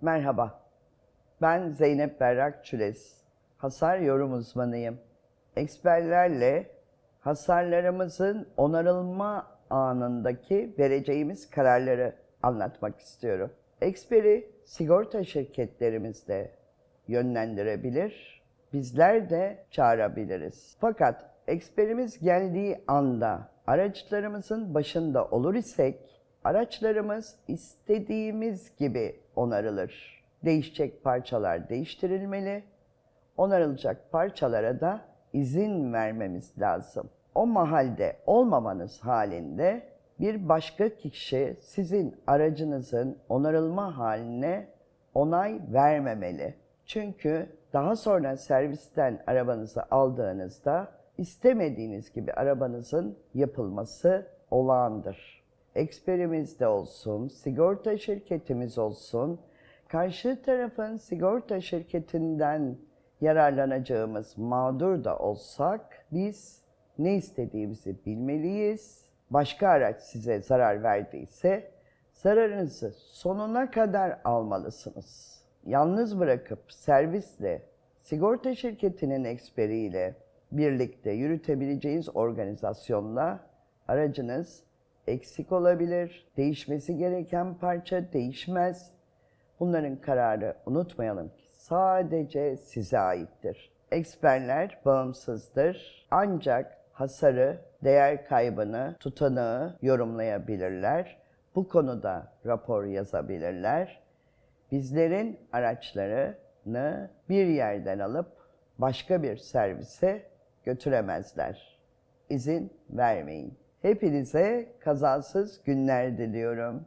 Merhaba, ben Zeynep Berrak Çüles. Hasar yorum uzmanıyım. Eksperlerle hasarlarımızın onarılma anındaki vereceğimiz kararları anlatmak istiyorum. Eksperi sigorta şirketlerimizde yönlendirebilir, bizler de çağırabiliriz. Fakat eksperimiz geldiği anda araçlarımızın başında olur isek araçlarımız istediğimiz gibi onarılır. Değişecek parçalar değiştirilmeli, onarılacak parçalara da izin vermemiz lazım. O mahalde olmamanız halinde bir başka kişi sizin aracınızın onarılma haline onay vermemeli. Çünkü daha sonra servisten arabanızı aldığınızda istemediğiniz gibi arabanızın yapılması olağandır. Eksperimiz de olsun, sigorta şirketimiz olsun, karşı tarafın sigorta şirketinden yararlanacağımız mağdur da olsak biz ne istediğimizi bilmeliyiz. Başka araç size zarar verdiyse zararınızı sonuna kadar almalısınız. Yalnız bırakıp servisle, sigorta şirketinin eksperiyle birlikte yürütebileceğiniz organizasyonla aracınız eksik olabilir, değişmesi gereken parça değişmez. Bunların kararı unutmayalım ki sadece size aittir. Eksperler bağımsızdır ancak hasarı, değer kaybını, tutanağı yorumlayabilirler. Bu konuda rapor yazabilirler. Bizlerin araçlarını bir yerden alıp başka bir servise götüremezler. İzin vermeyin. Hepinize kazasız günler diliyorum.